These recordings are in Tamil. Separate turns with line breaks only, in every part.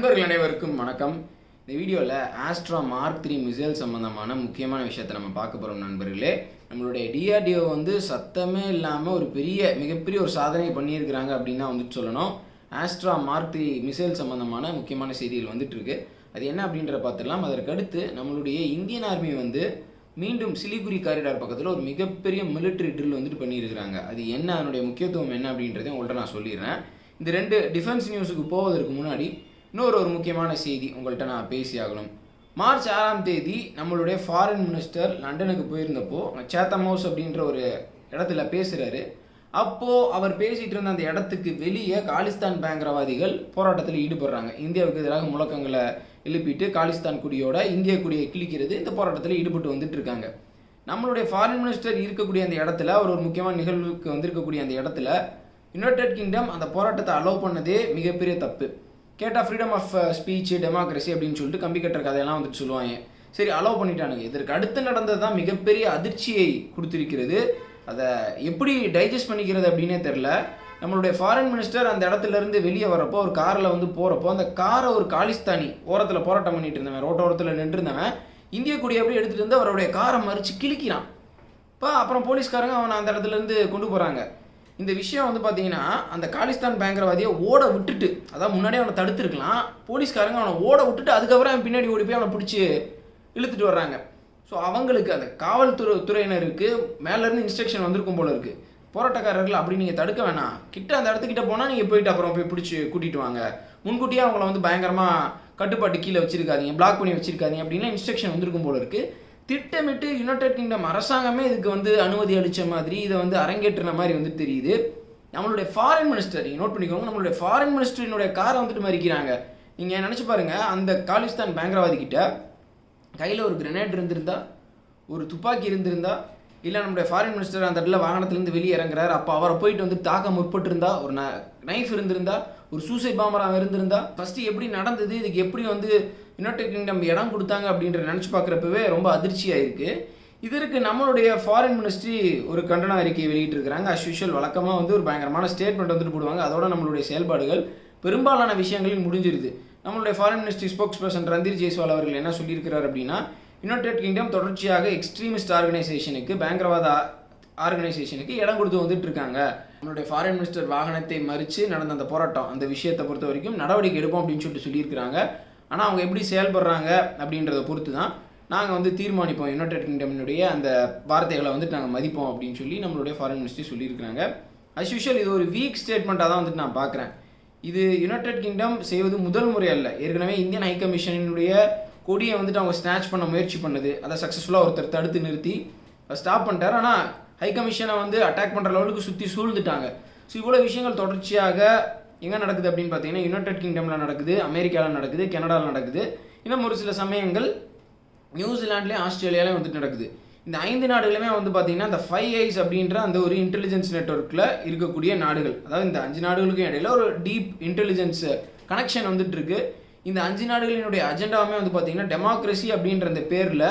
நண்பர்கள் அனைவருக்கும் வணக்கம். இந்த வீடியோவில் ஆஸ்ட்ரா மார்க் த்ரீ மிசைல் சம்மந்தமான முக்கியமான விஷயத்தை நம்ம பார்க்க போகிறோம் நண்பர்களே. நம்மளுடைய டிஆர்டிஓ வந்து சத்தமே இல்லாமல் ஒரு பெரிய மிகப்பெரிய ஒரு சாதனை பண்ணியிருக்கிறாங்க அப்படின்னு தான் வந்துட்டு சொல்லணும். ஆஸ்ட்ரா மார்க் த்ரீ மிசைல் சம்மந்தமான முக்கியமான செய்திகள் வந்துட்டுருக்கு அது என்ன அப்படின்றத பார்த்துடலாம். அதற்கடுத்து நம்மளுடைய இந்தியன் ஆர்மி வந்து மீண்டும் சிலிகுரி காரிடார் பக்கத்தில் ஒரு மிகப்பெரிய மிலிட்ரி ட்ரில் வந்துட்டு பண்ணியிருக்கிறாங்க. அது என்ன? அதனுடைய முக்கியத்துவம் என்ன அப்படின்றதையும் உங்கள்கிட்ட நான் சொல்லிடுறேன். இந்த ரெண்டு டிஃபென்ஸ் நியூஸுக்கு போவதற்கு முன்னாடி இன்னொரு ஒரு முக்கியமான செய்தி உங்கள்கிட்ட நான் பேசி ஆகணும் மார்ச் ஆறாம் தேதி நம்மளுடைய ஃபாரின் மினிஸ்டர் லண்டனுக்கு போயிருந்தப்போ சேத்தம் ஹவுஸ் அப்படின்ற ஒரு இடத்துல பேசுகிறாரு அப்போது அவர் பேசிகிட்டு இருந்த அந்த இடத்துக்கு வெளியே காலிஸ்தான் பயங்கரவாதிகள் போராட்டத்தில் ஈடுபடுறாங்க. இந்தியாவுக்கு எதிராக முழக்கங்களை எழுப்பிட்டு காலிஸ்தான் குடியோட இந்திய குடியை கிழிக்கிறது இந்த போராட்டத்தில் ஈடுபட்டு வந்துட்டு இருக்காங்க. நம்மளுடைய ஃபாரின் மினிஸ்டர் இருக்கக்கூடிய அந்த இடத்துல அவர் ஒரு முக்கியமான நிகழ்வுக்கு வந்திருக்கக்கூடிய அந்த இடத்துல யுனைடெட் கிங்டம் அந்த போராட்டத்தை அலோவ் பண்ணதே மிகப்பெரிய தப்பு. கேட்டால் ஃப்ரீடம் ஆஃப் ஸ்பீச் டெமோக்ரஸி அப்படின்னு சொல்லிட்டு கம்பி கட்டுற கதையெல்லாம் வந்துட்டு சொல்லுவாங்க. சரி அலோவ் பண்ணிட்டானுங்க. இதற்கு அடுத்து நடந்தது தான் மிகப்பெரிய அதிர்ச்சியை கொடுத்திருக்கிறது. அதை எப்படி டைஜஸ்ட் பண்ணிக்கிறது அப்படின்னே தெரில நம்மளுடைய ஃபாரின் மினிஸ்டர் அந்த இடத்துல இருந்து வெளியே வரப்போ ஒரு காரில் வந்து போகிறப்போ அந்த காரை ஒரு காலிஸ்தானி ஓரத்தில் போராட்டம் பண்ணிட்டு இருந்தவன் ரோட்டோரத்தில் நின்றுருந்தவன் இந்திய கொடி அப்படியே எடுத்துகிட்டு வந்து அவருடைய காரை மறித்து கிழிக்கிறான். இப்போ அப்புறம் போலீஸ்காரங்க அவனை அந்த இடத்துல இருந்து கொண்டு போகிறாங்க இந்த விஷயம் வந்து பார்த்தீங்கன்னா அந்த காலிஸ்தான் பயங்கரவாதியை ஓட விட்டுட்டு அதான் முன்னாடியே அவனை தடுத்துருக்கலாம். போலீஸ்காரங்க அவனை ஓட விட்டுட்டு அதுக்கப்புறம் அவன் பின்னாடி ஓடி போய் அவனை பிடிச்சி இழுத்துட்டு வர்றாங்க. ஸோ அவங்களுக்கு அந்த காவல்துறை துறையினருக்கு மேலேருந்து இன்ஸ்ட்ரக்ஷன் வந்திருக்கும் போல இருக்குது போராட்டக்காரர்கள் அப்படி நீங்கள் தடுக்க வேணாம். கிட்ட அந்த இடத்துக்கிட்ட போனால் நீங்கள் போயிட்டு அப்புறம் போய் பிடிச்சி கூட்டிகிட்டு வாங்க. முன்கூட்டியே அவங்கள வந்து பயங்கரமாக கட்டுப்பாட்டு கீழே வச்சிருக்காதீங்க பிளாக் பண்ணி வச்சிருக்காதீங்க அப்படின்னா இன்ஸ்ட்ரக்ஷன் வந்திருக்கும் போல இருக்குது திட்டமிட்டு யுனைடெட் கிங்டம் அரசாங்கமே இதுக்கு வந்து அனுமதி அளித்த மாதிரி இதை வந்து அரங்கேற்றின மாதிரி வந்து தெரியுது. நம்மளுடைய ஃபாரின் மினிஸ்டர் நீங்கள் நோட் பண்ணிக்கோங்க நம்மளுடைய ஃபாரின் மினிஸ்டரினுடைய காரை வந்துட்டு மறிக்கிறாங்க. நீங்கள் நினச்சி பாருங்க அந்த காலிஸ்தான் பயங்கரவாதிக்கிட்ட கையில் ஒரு கிரனேட் இருந்திருந்தா ஒரு துப்பாக்கி இருந்திருந்தா இல்லை நம்முடைய ஃபாரின் மினிஸ்டர் அந்த இடத்துல வாகனத்துலேருந்து வெளியே இறங்குறாரு அப்போ அவரை போயிட்டு வந்து தாக்க முற்பட்டிருந்தா ஒரு நைஃப் இருந்திருந்தா ஒரு சூசைட் பாம்பராக இருந்திருந்தா ஃபஸ்ட்டு எப்படி நடந்தது இதுக்கு எப்படி வந்து யுனைடெட் கிங்டம் இடம் கொடுத்தாங்க அப்படின்ற நினச்சி பார்க்குறப்பவே ரொம்ப அதிர்ச்சியாக இருக்குது இதற்கு நம்மளுடைய ஃபாரின் மினிஸ்ட்ரி ஒரு கண்டன அறிக்கையை வெளியிட்டிருக்கிறாங்க. அஸ் யூஷுவல் வழக்கமாக வந்து ஒரு பயங்கரமான ஸ்டேட்மெண்ட் வந்துட்டு போடுவாங்க. அதோட நம்மளுடைய செயல்பாடுகள் பெரும்பாலான விஷயங்களில் முடிஞ்சிருது. நம்மளுடைய foreign ministry spokesperson Randhir Jaiswal அவர்கள் என்ன சொல்லியிருக்கிறார் அப்படின்னா யுனைடெட் கிங்டம் தொடர்ச்சியாக எக்ஸ்ட்ரீமிஸ்ட் ஆர்கனைசேஷனுக்கு பயங்கரவாத ஆர்கனைசேஷனுக்கு இடம் கொடுத்து வந்துட்டு இருக்காங்க. நம்மளுடைய ஃபாரின் மினிஸ்டர் வாகனத்தை மறித்து நடந்த அந்த போராட்டம் அந்த விஷயத்தை பொறுத்த வரைக்கும் நடவடிக்கை எடுப்போம் அப்படின்னு சொல்லிட்டு சொல்லியிருக்கிறாங்க. ஆனால் அவங்க எப்படி செயல்படுறாங்க அப்படின்றத பொறுத்து தான் நாங்கள் வந்து தீர்மானிப்போம். யுனைடெட் கிங்டமினுடைய அந்த வார்த்தைகளை வந்துட்டு நாங்கள் மதிப்போம் அப்படின்னு சொல்லி நம்மளுடைய ஃபாரின் மினிஸ்ட்ரி சொல்லியிருக்கிறாங்க. அஸ் யூஷுவல் இது ஒரு வீக் ஸ்டேட்மெண்ட்டாக தான் வந்துட்டு நான் பார்க்குறேன். இது யுனைடெட் கிங்டம் செய்வது முதல் முறை அல்ல. ஏற்கனவே இந்தியன் ஹை கமிஷனுடைய கொடியை வந்துட்டு அவங்க ஸ்நாச் பண்ண முயற்சி பண்ணது. அதை சக்ஸஸ்ஃபுல்லாக ஒருத்தர் தடுத்து நிறுத்தி ஸ்டாப் பண்ணிட்டார். ஆனால் ஹை கமிஷனை வந்து அட்டாக் பண்ணுற லெவலுக்கு சுற்றி சூழ்ந்துட்டாங்க. ஸோ இவ்வளோ விஷயங்கள் தொடர்ச்சியாக எங்கே நடக்குது அப்படின்னு பார்த்தீங்கன்னா யுனைடெட் கிங்டமில் நடக்குது அமெரிக்காவில் நடக்குது கனடாவில் நடக்குது. இன்னும் ஒரு சில சமயங்கள் நியூசிலாண்ட்லேயும் ஆஸ்திரேலியாலையும் வந்துட்டு நடக்குது. இந்த ஐந்து நாடுகளுமே வந்து பார்த்தீங்கன்னா இந்த ஃபைவ் ஐஸ் அப்படின்ற அந்த ஒரு இன்டெலிஜென்ஸ் நெட்ஒர்க்கில் இருக்கக்கூடிய நாடுகள். அதாவது இந்த அஞ்சு நாடுகளுக்கும் இடையில ஒரு டீப் இன்டெலிஜென்ஸ் கனெக்ஷன் வந்துட்டு இருக்கு. இந்த அஞ்சு நாடுகளினுடைய அஜெண்டாவுமே வந்து பார்த்தீங்கன்னா டெமோக்ரஸி அப்படின்ற அந்த பேரில்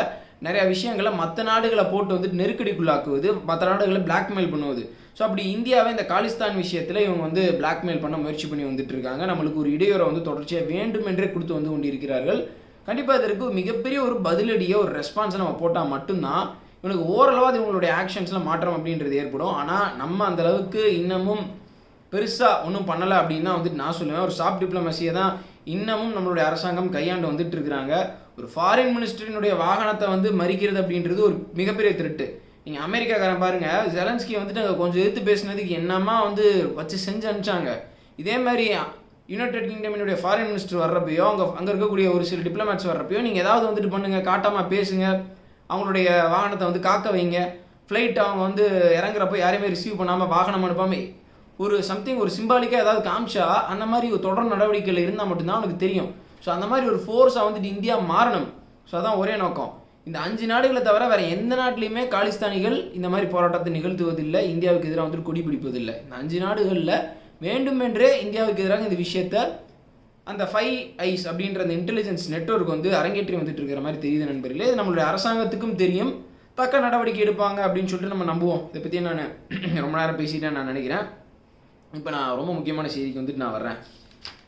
நிறைய விஷயங்களை மற்ற நாடுகளை போட்டு வந்துட்டு நெருக்கடிக்குள்ளாக்குவது மற்ற நாடுகளை பிளாக்மெயில் பண்ணுவது. ஸோ அப்படி இந்தியாவை இந்த காலிஸ்தான் விஷயத்தில் இவங்க வந்து பிளாக்மெயில் பண்ண முயற்சி பண்ணி வந்துட்டு இருக்காங்க. நம்மளுக்கு ஒரு இடையூறை வந்து தொடர்ச்சியாக வேண்டுமென்றே கொடுத்து வந்து கொண்டிருக்கிறார்கள். கண்டிப்பாக இதற்கு மிகப்பெரிய ஒரு பதிலடியை ஒரு ரெஸ்பான்ஸை நம்ம போட்டால் மட்டும்தான் இவனுக்கு ஓரளவாக இவங்களுடைய ஆக்ஷன்ஸில் மாற்றம் அப்படின்றது ஏற்படும். ஆனால் நம்ம அந்தளவுக்கு இன்னமும் பெருசாக ஒன்றும் பண்ணலை அப்படின்னு தான் வந்துட்டு நான் சொல்லுவேன். ஒரு சாஃப்ட் டிப்ளமசியை தான் இன்னமும் நம்மளுடைய அரசாங்கம் கையாண்டு வந்துட்டு இருக்கிறாங்க. ஒரு ஃபாரின் மினிஸ்டரினுடைய வாகனத்தை வந்து மறிக்கிறது அப்படின்றது ஒரு மிகப்பெரிய திருட்டு. நீங்கள் அமெரிக்காக்காரன் பாருங்கள் ஜெலன்ஸ்கி வந்துட்டு கொஞ்சம் எதிர்த்து பேசினதுக்கு என்னமா வந்து வச்சு செஞ்சு அனுப்பிச்சாங்க. இதே மாதிரி யுனைடெட் கிங்டமினுடைய ஃபாரின் மினிஸ்டர் வர்றப்பையோ அங்கே அங்கே இருக்கக்கூடிய ஒரு சில டிப்ளமேட்ஸ் வர்றப்பையோ நீங்கள் ஏதாவது வந்துட்டு பண்ணுங்கள் காட்டாமல் பேசுங்க. அவங்களுடைய வாகனத்தை வந்து காக்க வைங்க. ஃப்ளைட் அவங்க வந்து இறங்குறப்போ யாரையுமே ரிசீவ் பண்ணாமல் வாகனம் அனுப்பாமல் ஒரு சம்திங் ஒரு சிம்பாலிக்காக ஏதாவது காமிச்சா அந்த மாதிரி ஒரு தொடர் நடவடிக்கைகள் இருந்தால் மட்டும்தான் அவனுக்கு தெரியும். ஸோ அந்த மாதிரி ஒரு ஃபோர்ஸாக வந்துட்டு இந்தியா மாறணும். ஸோ அதான் ஒரே நோக்கம். இந்த அஞ்சு நாடுகளை தவிர வேறு எந்த நாட்டிலையுமே காலிஸ்தானிகள் இந்த மாதிரி போராட்டத்தை நிகழ்த்துவதில்லை இந்தியாவுக்கு எதிராக வந்துட்டு கொடி பிடிப்பதில்லை. இந்த அஞ்சு நாடுகளில் வேண்டுமென்றே இந்தியாவுக்கு எதிராக இந்த விஷயத்த அந்த ஃபைவ் ஐஸ் அப்படின்ற அந்த இன்டெலிஜென்ஸ் நெட்ஒர்க் வந்து அரங்கேற்றி வந்துட்டு இருக்கிற மாதிரி தெரியுது நண்பர்களே. இது நம்மளுடைய அரசாங்கத்துக்கும் தெரியும். தக்க நடவடிக்கை எடுப்பாங்க அப்படின்னு சொல்லிட்டு நம்ம நம்புவோம். இதை பற்றி நான் ரொம்ப நேரம் பேசிட்டேன் நான் நினைக்கிறேன். இப்போ நான் ரொம்ப முக்கியமான செய்திக்கு வந்துட்டு நான் வர்றேன்.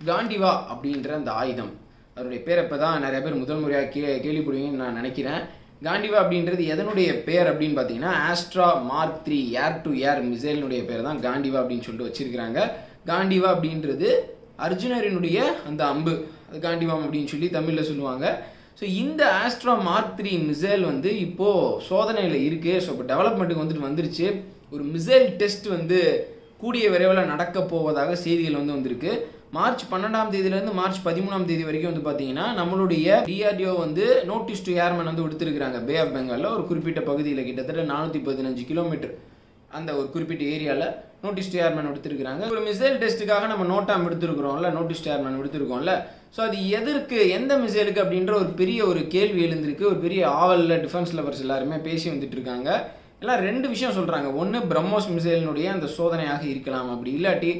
காண்டிவா அப்படின்ற அந்த ஆயுதம். அதனுடைய பேரை இப்போ தான் நிறைய பேர் முதல் முறையாக கே கேள்விப்படுவீங்கன்னு நான் நினைக்கிறேன். காண்டிவா அப்படின்றது எதனுடைய பேர் அப்படின்னு பார்த்தீங்கன்னா Astra mark three air to air மிசைலினுடைய பேர் தான் காண்டிவா அப்படின்னு சொல்லிட்டு வச்சிருக்கிறாங்க. காண்டிவா அப்படின்றது அர்ஜுனரினுடைய அந்த அம்பு. அது காண்டிவாம் அப்படின்னு சொல்லி தமிழில் சொல்லுவாங்க. ஸோ இந்த ஆஸ்ட்ரா மார்க் த்ரீ மிசைல் வந்து இப்போது சோதனையில் இருக்குது ஸோ இப்போ டெவலப்மெண்ட்டுக்கு வந்துட்டு வந்துருச்சு. ஒரு மிசைல் டெஸ்ட் வந்து கூடிய விரைவில் நடக்க போவதாக செய்திகள் வந்து வந்திருக்கு. மார்ச் பன்னெண்டாம் தேதியிலேருந்து மார்ச் பதிமூணாம் தேதி வரைக்கும் வந்து பார்த்தீங்கன்னா நம்மளுடைய டிஆர்டிஓ வந்து நோட்டீஸ் டு ஏர்மேன் வந்து விடுத்திருக்கிறாங்க. பே ஆஃப் பெங்காலில் ஒரு குறிப்பிட்ட பகுதியில் கிட்டத்தட்ட நானூற்றி பதினஞ்சு கிலோமீட்டர் அந்த ஒரு குறிப்பிட்ட ஏரியாவில் நோட்டீஸ் டு ஏர்மேன் எடுத்திருக்கிறாங்க ஒரு மிசைல் டெஸ்ட்டுக்காக நம்ம நோட்டாம் எடுத்திருக்கிறோம்ல நோட்டீஸ் டு ஏர்மேன் எடுத்திருக்கோம்ல ஸோ அது எதற்கு எந்த மிசைலுக்கு அப்படின்ற ஒரு பெரிய ஒரு கேள்வி எழுந்திருக்கு. ஒரு பெரிய ஆவலில் டிஃபென்ஸ் லவர்ஸ் எல்லாருமே பேசி வந்துட்டு இருக்காங்க. எல்லாம் ரெண்டு விஷயம் சொல்கிறாங்க ஒன்று பிரம்மோஸ் மிசைலினுடைய அந்த சோதனையாக இருக்கலாம் அப்படி. இல்லாட்டி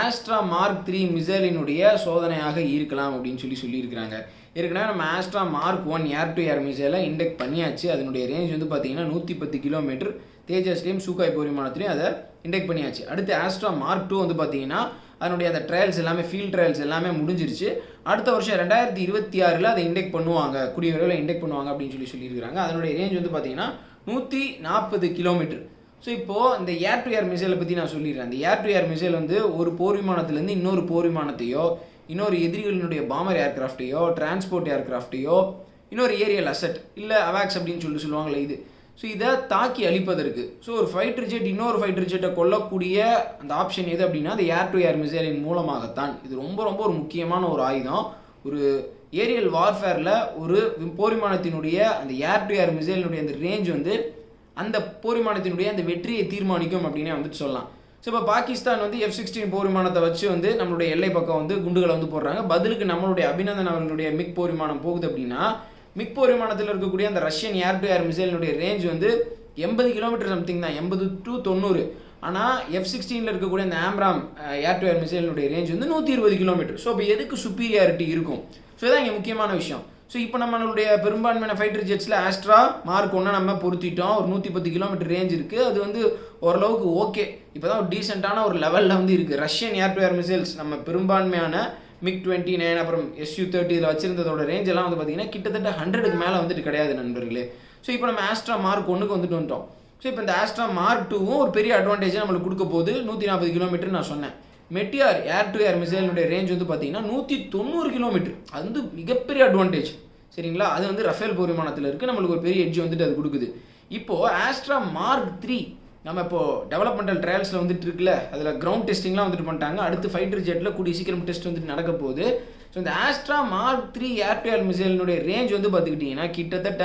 ஆஸ்ட்ரா மார்க் த்ரீ மிசைலினுடைய சோதனையாக இருக்கலாம் அப்படின்னு சொல்லி சொல்லியிருக்கிறாங்க. ஏற்கனவே நம்ம Astra mark one air to air மிசைலை induct பண்ணியாச்சு. அதனுடைய ரேஞ்ச் வந்து பார்த்தீங்கன்னா நூற்றி பத்து கிலோமீட்டர் தேஜஸ்லேயும் சூக்காய் போரிமானத்துலையும் அதை இண்டெக்ட் பண்ணியாச்சு. அடுத்து ஆஸ்ட்ரா மார்க் டூ வந்து பார்த்தீங்கன்னா அதனுடைய அந்த ட்ரையல்ஸ் எல்லாமே ஃபீல்ட் ட்ரையல்ஸ் எல்லாமே முடிஞ்சிருச்சு. அடுத்த வருஷம் ரெண்டாயிரத்தி இருபத்தி ஆறில் அதை இண்டெக்ட் பண்ணுவாங்க. கூடிய விரைவில் இண்டெக்ட் பண்ணுவாங்க அப்படின்னு சொல்லி சொல்லியிருக்கிறாங்க. அதனுடைய ரேஞ்ச் வந்து பார்த்தீங்கன்னா நூற்றி நாற்பது கிலோமீட்டர் ஸோ இப்போது இந்த ஏர் டு ஏர் மிசைலை பற்றி நான் சொல்லிடுறேன். அந்த ஏர் டு ஏர் மிசைல் வந்து ஒரு போர் விமானத்துலேருந்து இன்னொரு போர் விமானத்தையோ இன்னொரு எதிரிகளினுடைய பாமர் ஏர்கிராஃப்டையோ டிரான்ஸ்போர்ட் ஏர்கிராஃப்டையோ இன்னொரு ஏரியல் அசட் இல்லை அவாக்ஸ் அப்படின்னு சொல்லி சொல்லுவாங்களே இது. ஸோ இதை தாக்கி அழிப்பதற்கு. ஸோ ஒரு ஃபைட்டர் ஜெட் இன்னொரு ஃபைட்டர் ஜெட்டை கொல்லக்கூடிய அந்த ஆப்ஷன் எது அப்படின்னா அந்த ஏர் டு ஏர் மிசைலின் மூலமாகத்தான். இது ரொம்ப ரொம்ப ஒரு முக்கியமான ஒரு ஆயுதம். ஒரு ஏரியல் வார்ஃபேரில் ஒரு போரிமானத்தினுடைய அந்த ஏர் டு ஏர் மிசைலினுடைய அந்த ரேஞ்ச் வந்து அந்த போரிமானத்தினுடைய அந்த வெற்றியை தீர்மானிக்கும் அப்படின்னே வந்துட்டு சொல்லலாம். ஸோ இப்போ பாகிஸ்தான் வந்து எஃப் சிக்ஸ்டீன் போரிமானத்தை வச்சு வந்து நம்மளுடைய எல்லை பக்கம் வந்து குண்டுகளை வந்து போடுறாங்க. பதிலுக்கு நம்மளுடைய அபிநந்தன் அவர்களுடைய மிக் போரிமானம் போகுது அப்படின்னா மிக் போரிமானத்தில் இருக்கக்கூடிய அந்த ரஷ்யன் ஏர் டு ஏர் மிசைலினுடைய ரேஞ்ச் வந்து எண்பது கிலோமீட்டர் சம்திங் தான். எண்பது டு தொண்ணூறு. ஆனால் எஃப் சிக்ஸ்டீனில் இருக்கக்கூடிய அந்த ஆம்ராம் ஏர் டு ஏர் மிசைலினுடைய ரேஞ்ச் வந்து நூற்றி இருபது கிலோமீட்டர் ஸோ இப்போ எதுக்கு சுப்பீரியாரிட்டி இருக்கும்? ஸோ இதான் இங்கே முக்கியமான விஷயம். ஸோ இப்போ நம்மளுடைய பெரும்பான்மையான ஃபைட்டர் ஜெட்ஸில் ஆஸ்ட்ரா மார்க் ஒன்று நம்ம பொருத்திட்டோம். ஒரு நூற்றி பத்து கிலோமீட்டர் ரேஞ்ச் இருக்குது அது வந்து ஓரளவுக்கு ஓகே இப்போ தான் ஒரு டீசெண்டான ஒரு லெவலில் வந்து இருக்குது Russian air to air missiles நம்ம பெரும்பான்மையான மிக் டுவெண்ட்டி நைன் அப்புறம் எஸ்யூ தேர்ட்டி இதில் வச்சிருந்ததோட ரேஞ்ச் எல்லாம் வந்து பார்த்தீங்கன்னா கிட்டத்தட்ட ஹண்ட்ரடுக்கு மேலே வந்துட்டு கிடையாது நண்பர்களே. ஸோ இப்போ நம்ம ஆஸ்ட்ரா மார்க் ஒன்றுக்கு வந்துட்டு வந்துட்டோம். ஸோ இப்போ இந்த ஆஸ்ட்ரா மார்க் டூவும் ஒரு பெரிய அட்வான்டேஜாக நம்மளுக்கு கொடுக்க போகுது. நூற்றி நாற்பது கிலோமீட்டர் நான் சொன்னேன். மெட்டியார் ஏர் டு ஏர் மிசைலினுடைய ரேஞ்ச் வந்து பார்த்தீங்கன்னா நூற்றி தொண்ணூறு கிலோமீட்டர் அது வந்து மிகப்பெரிய அட்வான்டேஜ் சரிங்களா? அது வந்து ரஃபேல் போர் விமானத்தில் இருக்குது நம்மளுக்கு ஒரு பெரிய எட்ஜ் வந்துட்டு அது கொடுக்குது. இப்போது ஆஸ்ட்ரா மார்க் த்ரீ நம்ம இப்போ டெவலப்மெண்டல் ட்ரையல்ஸில் வந்துட்டு இருக்குல்ல? அதில் கிரவுண்ட் டெஸ்டிங்லாம் வந்துட்டு பண்ணிட்டாங்க. அடுத்து ஃபைட்டர் ஜெட்டில் கூடிய சீக்கிரம் டெஸ்ட் வந்துட்டு நடக்க போகுது. ஸோ இந்த Astra mark three air to air மிசைலினுடைய range வந்து பார்த்துக்கிட்டிங்கன்னா கிட்டத்தட்ட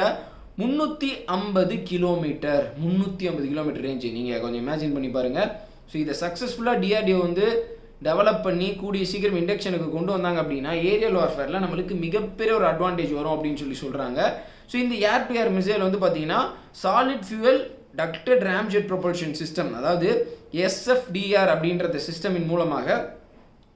முந்நூற்றி ஐம்பது கிலோமீட்டர் முந்நூற்றி ஐம்பது கிலோமீட்டர் ரேஞ்சு நீங்கள் கொஞ்சம் இமேஜின் பண்ணி பாருங்கள் ஸோ இதை சக்ஸஸ்ஃபுல்லாக டிஆர்டிஓ வந்து டெவலப் பண்ணி கூடிய சீக்கிரம் இண்டக்ஷனுக்கு கொண்டு வந்தாங்க அப்படின்னா ஏரியல் வார்ஃபேரில் நம்மளுக்கு மிகப்பெரிய ஒரு அட்வான்டேஜ் வரும் அப்படின்னு சொல்லி சொல்கிறாங்க ஸோ இந்த ஏர் டு ஏர் மிசைல் வந்து பார்த்தீங்கன்னா solid fuel ducted ramjet propulsion system அதாவது எஸ்எஃப்டிஆர் அப்படின்ற சிஸ்டமின் மூலமாக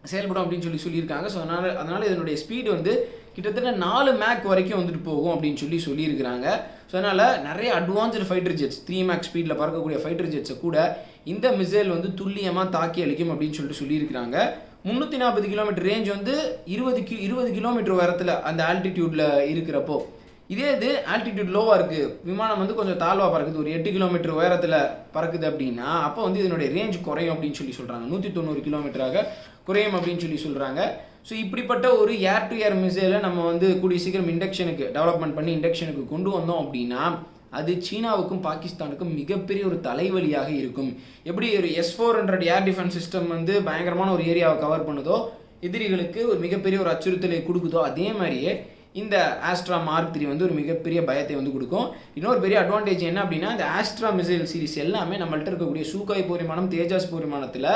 செயல்படும் அப்படின்னு சொல்லி சொல்லியிருக்காங்க. ஸோ அதனால் அதனால் இதனுடைய ஸ்பீடு வந்து கிட்டத்தட்ட நாலு மேக் வரைக்கும் வந்துட்டு போகும் அப்படின்னு சொல்லி சொல்லியிருக்கிறாங்க. ஸோ அதனால் நிறைய advanced fighter jets three Mach ஸ்பீடில் பறக்கக்கூடிய ஃபைட்டர் ஜெட்ஸை கூட இந்த மிசைல் வந்து துல்லியமாக தாக்கி அளிக்கும் அப்படின்னு சொல்லிட்டு சொல்லியிருக்கிறாங்க. முந்நூற்றி நாற்பது கிலோமீட்டர் ரேஞ்ச் வந்து இருபது கி இருபது கிலோமீட்டர் உரத்தில் அந்த ஆல்டிடியூட்டில் இருக்கிறப்போ. இதே இது ஆல்டிடியூட் லோவாக இருக்குது விமானம் வந்து கொஞ்சம் தாழ்வாக பறக்குது. ஒரு எட்டு கிலோமீட்டர் உயரத்தில் பறக்குது அப்படின்னா அப்போ வந்து இதனுடைய ரேஞ்ச் குறையும் அப்படின்னு சொல்லி சொல்கிறாங்க நூற்றி தொண்ணூறு கிலோமீட்டராக குறையும் அப்படின்னு சொல்லி சொல்கிறாங்க ஸோ இப்படிப்பட்ட ஒரு ஏர் டு ஏர் மிசைலை நம்ம வந்து கூடிய சீக்கிரம் இண்டக்ஷனுக்கு டெவலப்மெண்ட் பண்ணி இண்டக்ஷனுக்கு கொண்டு வந்தோம் அப்படின்னா அது சீனாவுக்கும் பாகிஸ்தானுக்கும் மிகப்பெரிய ஒரு தலைவலியாக இருக்கும். எப்படி ஒரு S four hundred air defence system வந்து பயங்கரமான ஒரு ஏரியாவை கவர் பண்ணுதோ எதிரிகளுக்கு ஒரு மிகப்பெரிய ஒரு அச்சுறுத்தலை கொடுக்குதோ அதே மாதிரியே இந்த ஆஸ்ட்ரா மார்க் த்ரீ வந்து ஒரு மிகப்பெரிய பயத்தை வந்து கொடுக்கும். இன்னொரு பெரிய அட்வான்டேஜ் என்ன அப்படின்னா இந்த ஆஸ்ட்ரா மிசைல் சீரிஸ் எல்லாமே நம்மள்ட்ட இருக்கக்கூடிய சூக்காய் பூரிமானம் தேஜாஸ் பூரிமானத்தில்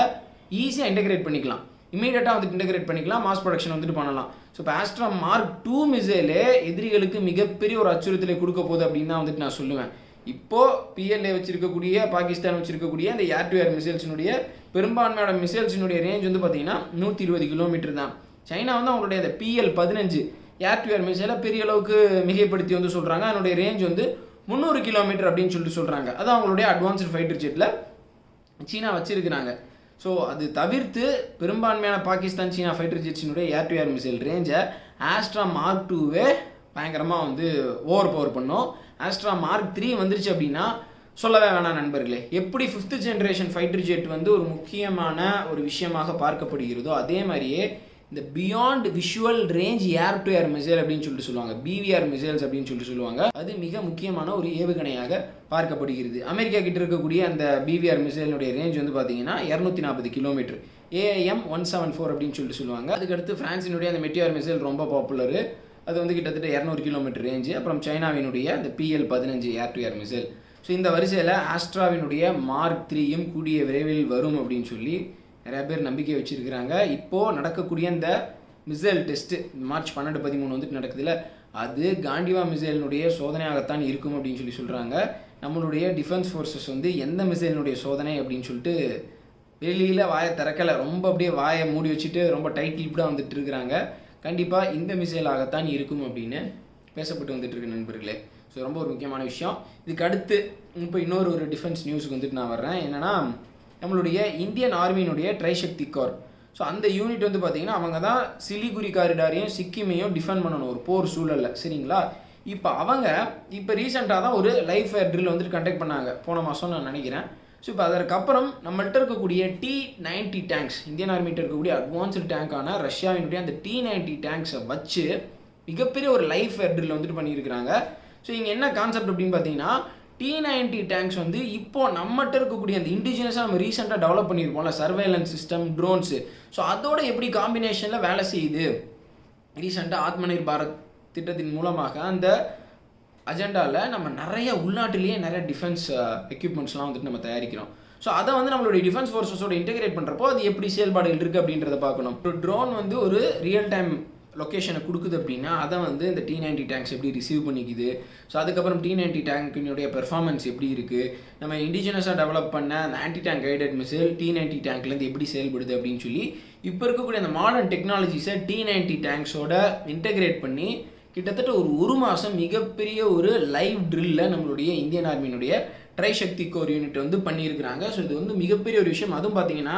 ஈஸியாக இன்டகிரேட் பண்ணிக்கலாம். இமீடியட்டாக வந்துட்டு இன்டகிரேட் பண்ணிக்கலாம் மாஸ் ப்ரொடக்ஷன் வந்துட்டு பண்ணலாம். ஸோ இப்போ ஆஸ்ட்ரா மார்க் டூ மிசைலே எதிரிகளுக்கு மிகப்பெரிய ஒரு அச்சுறுத்தலை கொடுக்க போகுது அப்படின்னு தான் வந்துட்டு நான் சொல்லுவேன். இப்போ பிஎல்ஏ வச்சிருக்கக்கூடிய பாகிஸ்தான் வச்சிருக்கக்கூடிய அந்த ஏர் டு ஏர் மிசைல்ஸினுடைய பெரும்பான்மையோட மிசைல்ஸினுடைய ரேஞ்ச் வந்து பார்த்தீங்கன்னா நூற்றி இருபது கிலோமீட்டர் தான். சைனா வந்து அவங்களுடைய அந்த பிஎல் பதினஞ்சு ஏர் டு ஏர் மிசைலை பெரிய அளவுக்கு மிகைப்படுத்தி வந்து சொல்கிறாங்க அதனுடைய ரேஞ்ச் வந்து முந்நூறு கிலோமீட்டர் அப்படின்னு சொல்லிட்டு சொல்கிறாங்க அது அவங்களுடைய அட்வான்ஸ்டு ஃபைட்டர் ஜெட்டில் சீனா வச்சிருக்கிறாங்க. ஸோ அது தவிர்த்து பெரும்பான்மையான பாகிஸ்தான் சீனா ஃபைட்டர் ஜெட்ஸினுடைய ஏர் டு ஏர் மிசைல் ரேஞ்சை ஆஸ்ட்ரா மார்க் டூவே பயங்கரமாக வந்து ஓவர் பவர் பண்ணோம். ஆஸ்ட்ரா மார்க் த்ரீ வந்துருச்சு அப்படின்னா சொல்லவே வேணாம் நண்பர்களே. எப்படி ஃபிஃப்த் ஜென்ரேஷன் ஃபைட்டர் ஜெட் வந்து ஒரு முக்கியமான ஒரு விஷயமாக பார்க்கப்படுகிறதோ அதே மாதிரியே இந்த beyond visual range air to air missile அப்படின்னு சொல்லிட்டு சொல்லுவாங்க. பிவிஆர் மிசைல்ஸ் அப்படின்னு சொல்லிட்டு சொல்லுவாங்க. அது மிக முக்கியமான ஒரு ஏவுகணையாக பார்க்கப்படுகிறது. அமெரிக்கா கிட்ட இருக்கக்கூடிய அந்த பிவிஆர் மிசைலினுடைய ரேஞ்ச் வந்து பார்த்தீங்கன்னா இரநூத்தி நாற்பது kilometre AM one seven four அப்படின்னு சொல்லிட்டு சொல்லுவாங்க. அதுக்கடுத்து ஃப்ரான்ஸினுடைய அந்த மெட்டியார் மிசைல் ரொம்ப பாப்புலர் அது வந்து கிட்டத்தட்ட இரநூறு கிலோமீட்டர் ரேஞ்சு அப்புறம் சைனாவினுடைய அந்த பிஎல் பதினஞ்சு air to air missile so இந்த வரிசையில் ஆஸ்ட்ராவினுடைய மார்க் த்ரீயும் கூடிய விரைவில் வரும் அப்படின்னு சொல்லி நிறையா பேர் நம்பிக்கை வச்சுருக்கிறாங்க. இப்போது நடக்கக்கூடிய இந்த மிசைல் டெஸ்ட்டு மார்ச் பன்னெண்டு பதிமூணு வந்துட்டு நடக்குதுல்ல அது காண்டிவா மிசைலினுடைய சோதனையாகத்தான் இருக்கும் அப்படின்னு சொல்லி சொல்கிறாங்க நம்மளுடைய டிஃபென்ஸ் ஃபோர்ஸஸ் வந்து எந்த மிசைலினுடைய சோதனை அப்படின்னு சொல்லிட்டு வெளியில் வாயை திறக்கலை. ரொம்ப அப்படியே வாயை மூடி வச்சுட்டு ரொம்ப டைட் லிப்டாக வந்துட்டு இருக்கிறாங்க. கண்டிப்பாக இந்த மிசைலாகத்தான் இருக்கும் அப்படின்னு பேசப்பட்டு வந்துட்டு இருக்கு நண்பர்களே. ஸோ ரொம்ப ஒரு முக்கியமான விஷயம். இதுக்கு அடுத்து இப்போ இன்னொரு ஒரு டிஃபென்ஸ் நியூஸுக்கு வந்துட்டு நான் வர்றேன். என்னென்னா நம்மளுடைய இந்தியன் ஆர்மியினுடைய ட்ரைசக்தி கார். ஸோ அந்த யூனிட் வந்து பார்த்தீங்கன்னா அவங்க தான் சிலிகுரி காரிடாரையும் சிக்கிமையும் டிஃபெண்ட் பண்ணணும். ஒரு போர் சூழலில். சரிங்களா? இப்போ அவங்க இப்போ ரீசெண்டாக தான் ஒரு லைஃப் ஃபேர் ட்ரில் வந்துட்டு கண்டக்ட் பண்ணாங்க. போன மாதம் நான் நினைக்கிறேன். ஸோ இப்போ அதற்கப்புறம் நம்மள்ட்ட இருக்கக்கூடிய டி நைன்டி டேங்க்ஸ் இந்தியன் ஆர்மிகிட்ட இருக்கக்கூடிய அட்வான்ஸ்டு டேங்கான ரஷ்யாவினுடைய அந்த டி நைன்டி டேங்க்ஸை வச்சு மிகப்பெரிய ஒரு லைஃப் ஃபேர் ட்ரில் வந்துட்டு பண்ணியிருக்கிறாங்க. ஸோ இங்கே என்ன கான்செப்ட் அப்படின்னு பார்த்தீங்கன்னா டி நைன்டி டேங்க்ஸ் வந்து இப்போ நம்மகிட்ட இருக்கக்கூடிய அந்த இண்டிஜினஸாக நம்ம ரீசெண்டாக டெவலப் பண்ணியிருப்போம்ல சர்வேலன்ஸ் சிஸ்டம் ட்ரோன்ஸு ஸோ அதோட எப்படி காம்பினேஷனில் வேலை செய்யுது? ரீசெண்டாக ஆத்மனிர் பாரத் திட்டத்தின் மூலமாக அந்த அஜெண்டாவில் நம்ம நிறைய உள்நாட்டிலேயே நிறைய டிஃபென்ஸ் எக்யூப்மெண்ட்ஸ்லாம் uh, வந்துட்டு நம்ம தயாரிக்கிறோம். ஸோ அதை வந்து நம்மளுடைய டிஃபென்ஸ் ஃபோர்ஸஸோட இன்டெகிரேட் பண்ணுறப்போ அது எப்படி செயல்பாடுகள் இருக்குது அப்படின்றத பார்க்கணும். ஒரு ட்ரோன் வந்து ஒரு ரியல் டைம் லொக்கேஷனை கொடுக்குது அப்படின்னா அதை வந்து இந்த டி நைன்டி டேங்க்ஸ் எப்படி ரிசீவ் பண்ணிக்குது? ஸோ அதுக்கப்புறம் டி நைன்டி டேங்கினுடைய பெர்ஃபார்மன்ஸ் எப்படி இருக்குது நம்ம இண்டிஜினஸாக டெவலப் பண்ண அந்த anti tank guided missile T ninety டேங்க்லேருந்து எப்படி செயல்படுது அப்படின்னு சொல்லி இப்போ இருக்கக்கூடிய அந்த மாடர்ன் டெக்னாலஜிஸை டி நைன்டி டேங்க்ஸோட இன்டெகிரேட் பண்ணி கிட்டத்தட்ட ஒரு ஒரு மாதம் மிகப்பெரிய ஒரு லைவ் ட்ரில்ல நம்மளுடைய இந்தியன் ஆர்மியினுடைய ட்ரை சக்தி கோர் யூனிட் வந்து பண்ணியிருக்கிறாங்க. ஸோ இது வந்து மிகப்பெரிய ஒரு விஷயம். அதுவும் பார்த்தீங்கன்னா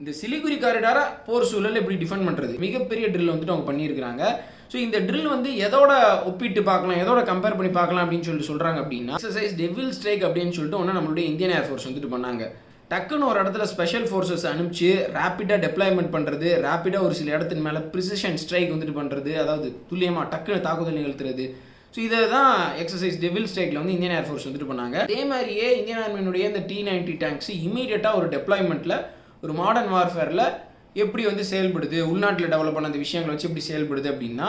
இந்த சிலிகுரி காரிடாரை போர் சூழல் எப்படி டிஃபெண்ட் பண்ணுறது மிகப்பெரிய ட்ரில் வந்துட்டு அவங்க பண்ணியிருக்கிறாங்க. ஸோ இந்த ட்ரில் வந்து எதோட ஒப்பிட்டு பார்க்கலாம் எதோட கம்பேர் பண்ணி பார்க்கலாம் அப்படின்னு சொல்லிட்டு சொல்கிறாங்க அப்படின்னா எக்ஸசைஸ் டெவில் ஸ்ட்ரைக் அப்படின்னு சொல்லிட்டு ஒன்று நம்மளுடைய இந்தியன் ஏர்ஃபோர்ஸ் வந்துட்டு பண்ணாங்க. டக்குன்னு ஒரு இடத்துல ஸ்பெஷல் ஃபோர்ஸஸ் அனுப்பிச்சு ரேப்பிடாக டெப்ளாய்மெண்ட் பண்ணுறது ரேப்பிடாக ஒரு சில இடத்தின் மேலே ப்ரிசிஷன் ஸ்ட்ரைக் வந்துட்டு பண்ணுறது அதாவது துல்லியமாக டக்குன்னு தாக்குதல் நிகழ்த்துறது. ஸோ இதை தான் எக்ஸசைஸ் டெவில் ஸ்ட்ரைக்கில் வந்து இந்தியன் ஏர்ஃபோர்ஸ் வந்துட்டு பண்ணாங்க. அதே மாதிரியே இந்தியன் ஆர்மியினுடைய இந்த டி நைன்டி டேங்க்ஸ் இமீடியட்டாக ஒரு டெப்ளாய்மெண்ட்டில் ஒரு மாடர்ன் வார்ஃபேரில் எப்படி வந்து செயல்படுது உள்நாட்டில் டெவலப் பண்ண அந்த விஷயங்களை வச்சு எப்படி செயல்படுது அப்படின்னா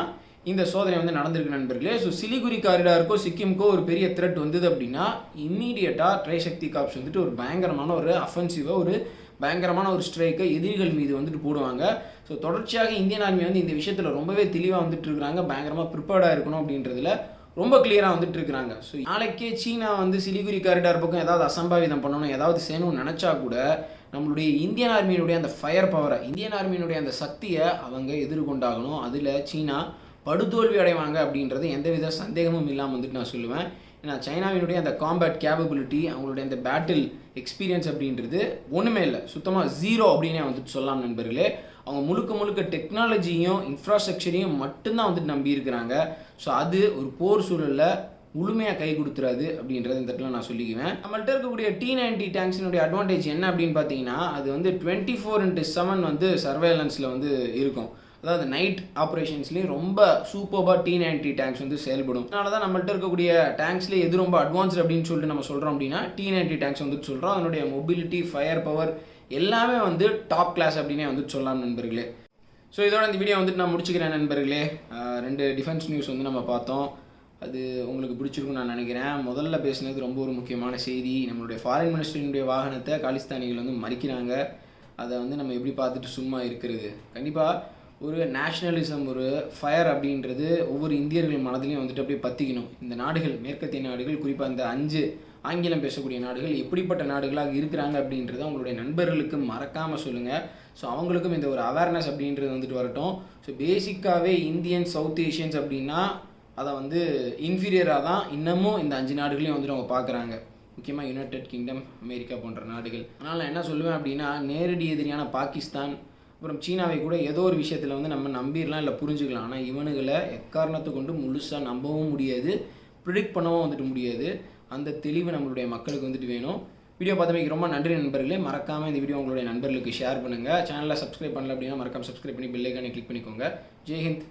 இந்த சோதனை வந்து நடந்திருக்கு நண்பர்களே. ஸோ சிலிகுரி காரிடாருக்கோ சிக்கிம்க்கோ ஒரு பெரிய த்ரெட் வந்தது அப்படின்னா இம்மீடியட்டாக ட்ரைசக்தி காப்ஸ் வந்துட்டு ஒரு பயங்கரமான ஒரு அஃபென்சிவாக ஒரு பயங்கரமான ஒரு ஸ்ட்ரைக்கை எதிரிகள் மீது வந்துட்டு போடுவாங்க. ஸோ தொடர்ச்சியாக இந்தியன் ஆர்மி வந்து இந்த விஷயத்தில் ரொம்பவே தெளிவாக வந்துட்டு இருக்கிறாங்க. பயங்கரமாக ப்ரிப்பேர்டாக இருக்கணும் அப்படின்றதுல ரொம்ப கிளியராக வந்துட்டு இருக்கிறாங்க. ஸோ நாளைக்கே சீனா வந்து சிலிகுரி காரிடார் பக்கம் ஏதாவது அசம்பாவிதம் பண்ணணும் ஏதாவது செய்யணும்னு நினச்சா கூட நம்மளுடைய இந்தியன் ஆர்மியினுடைய அந்த ஃபயர் பவரை இந்தியன் ஆர்மியினுடைய அந்த சக்தியை அவங்க எதிர்கொண்டாகணும். அதில் சீனா படுதோல்வி அடைவாங்க அப்படின்றது எந்தவித சந்தேகமும் இல்லாமல் வந்துட்டு நான் சொல்லுவேன். ஏன்னா சைனாவினுடைய அந்த காம்பேட் கேபபிலிட்டி அவங்களுடைய அந்த பேட்டில் எக்ஸ்பீரியன்ஸ் அப்படின்றது ஒன்றுமே இல்லை. சுத்தமாக ஜீரோ அப்படின்னே வந்துட்டு சொல்லலாம் நண்பர்களே. அவங்க முழுக்க முழுக்க டெக்னாலஜியும் இன்ஃப்ராஸ்ட்ரக்சரையும் மட்டும்தான் வந்துட்டு நம்பி இருக்கிறாங்க ஸோ அது ஒரு போர் சூழலில் முழுமையாக கை கொடுத்துறாது அப்படின்றத இந்த இடத்துல நான் சொல்லிக்குவேன். நம்மள்ட்ட இருக்கக்கூடிய டி நைன்டி டேங்க்ஸினுடைய அட்வான்டேஜ் என்ன அப்படின்னு பார்த்தீங்கன்னா அது வந்து டுவெண்ட்டி ஃபோர் இன்ட்டு செவன் வந்து சர்வேலன்ஸில் வந்து இருக்கும். அதாவது நைட் ஆப்ரேஷன்ஸ்லேயும் ரொம்ப சூப்பராக டி நைன்டி டேங்க்ஸ் வந்து செயல்படும். அதனால தான் நம்மள்ட்ட இருக்கக்கூடிய டேங்க்ஸ்லேயே எது ரொம்ப அட்வான்ஸ்டு அப்படின்னு சொல்லிட்டு நம்ம சொல்கிறோம் அப்படின்னா டி நைன்டி டேங்க்ஸ் வந்துட்டு சொல்கிறோம் அதனுடைய மொபிலிட்டி ஃபயர் பவர் எல்லாமே வந்து டாப் கிளாஸ் அப்படின்னே வந்துட்டு சொல்லலாம் நண்பர்களே. ஸோ இதோட இந்த வீடியோ வந்துட்டு நான் முடிச்சுக்கிறேன் நண்பர்களே. ரெண்டு டிஃபென்ஸ் நியூஸ் வந்து நம்ம பார்த்தோம். அது உங்களுக்கு பிடிச்சிருக்கும்னு நான் நினைக்கிறேன். முதல்ல பேசுனது ரொம்ப ஒரு முக்கியமான செய்தி. நம்மளுடைய ஃபாரின் மினிஸ்டரினுடைய வாகனத்தை காலிஸ்தானிகள் வந்து மறிக்கிறாங்க. அதை வந்து நம்ம எப்படி பார்த்துட்டு சும்மா இருக்கிறது? கண்டிப்பாக ஒரு நேஷ்னலிசம் ஒரு ஃபயர் அப்படின்றது ஒவ்வொரு இந்தியர்கள் மனதிலையும் வந்துட்டு அப்படியே பற்றிக்கணும் இந்த நாடுகள் மேற்கத்திய நாடுகள் குறிப்பாக இந்த அஞ்சு ஆங்கிலம் பேசக்கூடிய நாடுகள் எப்படிப்பட்ட நாடுகளாக இருக்கிறாங்க அப்படின்றத அவங்களுடைய நண்பர்களுக்கு மறக்காமல் சொல்லுங்கள் ஸோ அவங்களுக்கும் இந்த ஒரு அவேர்னஸ் அப்படின்றது வந்துட்டு வரட்டும். ஸோ பேசிக்காகவே இந்தியன் சவுத் ஏஷியன்ஸ் அப்படின்னா அதை வந்து இன்ஃபீரியராக தான் இன்னமும் இந்த அஞ்சு நாடுகளையும் வந்துட்டு அவங்க பார்க்குறாங்க. முக்கியமாக யுனைடெட் கிங்டம் அமெரிக்கா போன்ற நாடுகள். அதனால் நான் என்ன சொல்லுவேன் அப்படின்னா நேரடி எதிரியான பாகிஸ்தான் அப்புறம் சீனாவை கூட ஏதோ ஒரு விஷயத்தில் வந்து நம்ம நம்பிடலாம் இல்லை புரிஞ்சுக்கலாம். ஆனால் இவனுகளை எக்காரணத்தை கொண்டு முழுசாக நம்பவும் முடியாது ப்ரிடிக்ட் பண்ணவும் வந்துட்டு முடியாது. அந்த தெளிவு நம்மளுடைய மக்களுக்கு வந்துட்டு வேணும். வீடியோ பார்த்தமைக்கு ரொம்ப நன்றி நண்பர்களே. மறக்காமல் இந்த வீடியோ உங்களுடைய நண்பர்களுக்கு ஷேர் பண்ணுங்கள் சேனலில் சப்ஸ்கிரைப் பண்ணல அப்படின்னா மறக்காமல் சப்ஸ்கிரைப் பண்ணி பெல் கிளிக் பண்ணிக்கோங்க. ஜெய்ஹிந்த்